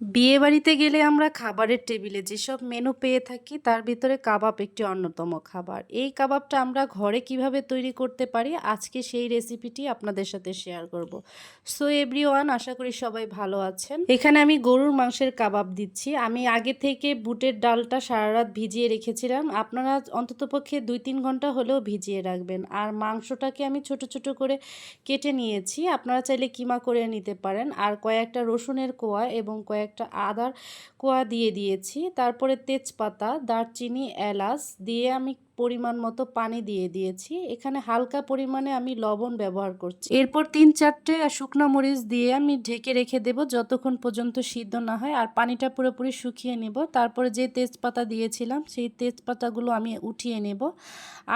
বিয়ে বাড়িতে গেলে আমরা খাবারের টেবিলে যেসব মেনু পেয়ে থাকি, তার ভিতরে কাবাব একটি অন্যতম খাবার। এই কাবাবটা আমরা ঘরে কীভাবে তৈরি করতে পারি, আজকে সেই রেসিপিটি আপনাদের সাথে শেয়ার করব। সো, এভরিওয়ান, আশা করি সবাই ভালো আছেন। এখানে আমি গরুর মাংসের কাবাব দিচ্ছি। আমি আগে থেকে বুটের ডালটা সারা রাত ভিজিয়ে রেখেছিলাম। আপনারা অন্ততপক্ষে দুই তিন ঘণ্টা হলেও ভিজিয়ে রাখবেন। আর মাংসটাকে আমি ছোট ছোট করে কেটে নিয়েছি। আপনারা চাইলে কিমা করে নিতে পারেন। আর কয়েকটা রসুনের কোয়া এবং কয়েক একটা আদার কোয়া দিয়ে দিয়েছি। তারপরে তেজপাতা দারচিনি এলাচ দিয়ে আমি পরিমাণ মতো পানি দিয়ে দিয়েছি। এখানে হালকা পরিমাণে আমি লবণ ব্যবহার করছি। এরপর তিন চারটে শুকনো মরিচ দিয়ে আমি ঢেকে রেখে দেব যতক্ষণ পর্যন্ত সিদ্ধ না হয়। আর পানিটা পুরোপুরি শুকিয়ে নেব। তারপরে যে তেজপাতা দিয়েছিলাম সেই তেজপাতাগুলো আমি উঠিয়ে নেব।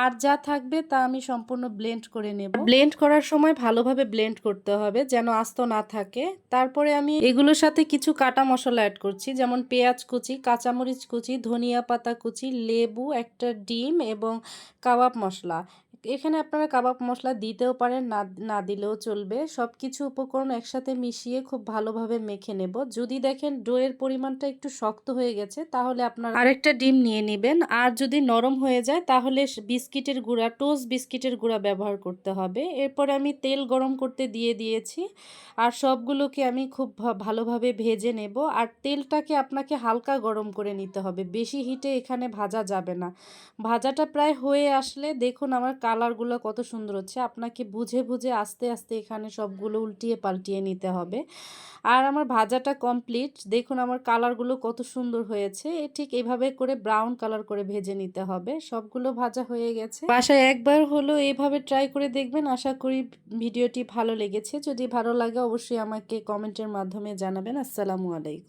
আর যা থাকবে তা আমি সম্পূর্ণ ব্লেন্ড করে নেব। ব্লেন্ড করার সময় ভালোভাবে ব্লেন্ড করতে হবে যেন আস্ত না থাকে। তারপরে আমি এগুলোর সাথে কিছু কাটা মশলা অ্যাড করছি। যেমন পেঁয়াজ কুচি কাঁচামরিচ কুচি ধনিয়া পাতা কুচি লেবু একটা ডিম এবং কাবাব মশলা। এখানে আপনারা কাবাব মশলা দিতেও পারেন, না না দিলেও চলবে। সব কিছু উপকরণ একসাথে মিশিয়ে খুব ভালোভাবে মেখে নেব। যদি দেখেন ডোয়ের পরিমাণটা একটু শক্ত হয়ে গেছে, তাহলে আপনার আরেকটা ডিম নিয়ে নেবেন। আর যদি নরম হয়ে যায়, তাহলে বিস্কিটের গুঁড়া, টোস্ট বিস্কিটের গুঁড়া ব্যবহার করতে হবে। এরপরে আমি তেল গরম করতে দিয়ে দিয়েছি। আর সবগুলোকে আমি খুব ভালোভাবে ভেজে নেব। আর তেলটাকে আপনাকে হালকা গরম করে নিতে হবে। বেশি হিটে এখানে ভাজা যাবে না। ভাজাটা প্রায় হয়ে আসলে দেখুন আমার কালারগুলো কত সুন্দর হচ্ছে, আপনাকে বুঝে বুঝে আস্তে আস্তে এখানে সবগুলো উল্টিয়ে পাল্টিয়ে নিতে হবে। আর আমার ভাজাটা কমপ্লিট দেখুন আমার কালারগুলো কত সুন্দর হয়েছে ঠিক এভাবে করে ব্রাউন কালার করে ভেজে নিতে হবে, সবগুলো ভাজা হয়ে গেছে। বাসায় একবার হলো এভাবে ট্রাই করে দেখবেন, আশা করি ভিডিওটি ভালো লেগেছে, যদি ভালো লাগে অবশ্যই আমাকে কমেন্টের মাধ্যমে জানাবেন, আসসালামু আলাইকুম।